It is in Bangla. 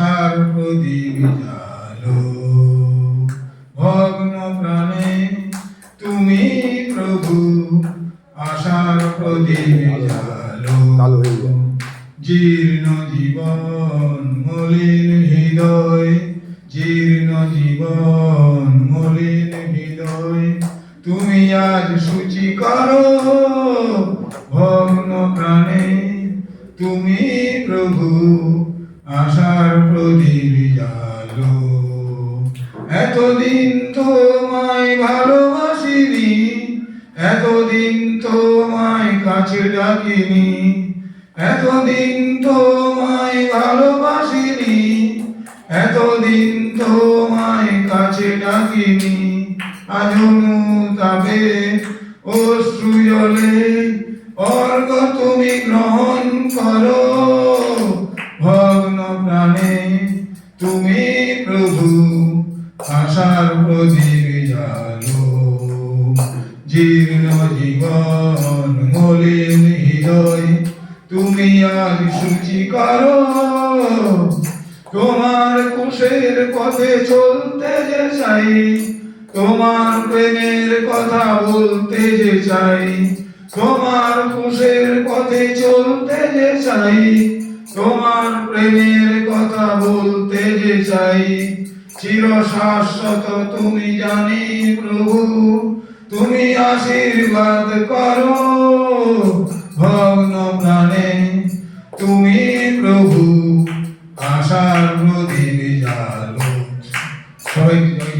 আশার প্রদীপ জালো ভগ্ন প্রাণে তুমি প্রভু আশার প্রদীপ জালো। জীর্ণ জীবন মলিন হৃদয় জীর্ণ জীবন মলিন হৃদয়। তুমি আজ সূচি করো ভগ্ন প্রাণে তুমি প্রভু আশার প্রদীপ জালো এতদিন তোমায় ভালোবাসিনি, এতদিন তোমায় কাছে ডাকিনি, এতদিন তোমায় ভালোবাসিনি, এতদিন তোমায় কাছে ডাকিনি। আজ তবে অশ্রু জলে অর্ঘ তুমি গ্রহণ প্রাণে তুমি প্রভু, আশার প্রদীপ জালো জীর্ণ জীবন মলিন হৃদয়, তুমি আজ সূচি করো। তোমার কুশের পথে চলতে যে চাই, তোমার প্রেমের কথা বলতে যে চাই, তোমার কুশের পথে চলতে যে চাই তোমার প্রেমের কথা বলতে যে চাই চির শাশ্বত তুমি জানি প্রভু, তুমি আশীর্বাদ করো ভগ্ন প্রাণে, তুমি প্রভু, আশার প্রদীপ জালো সবাইকে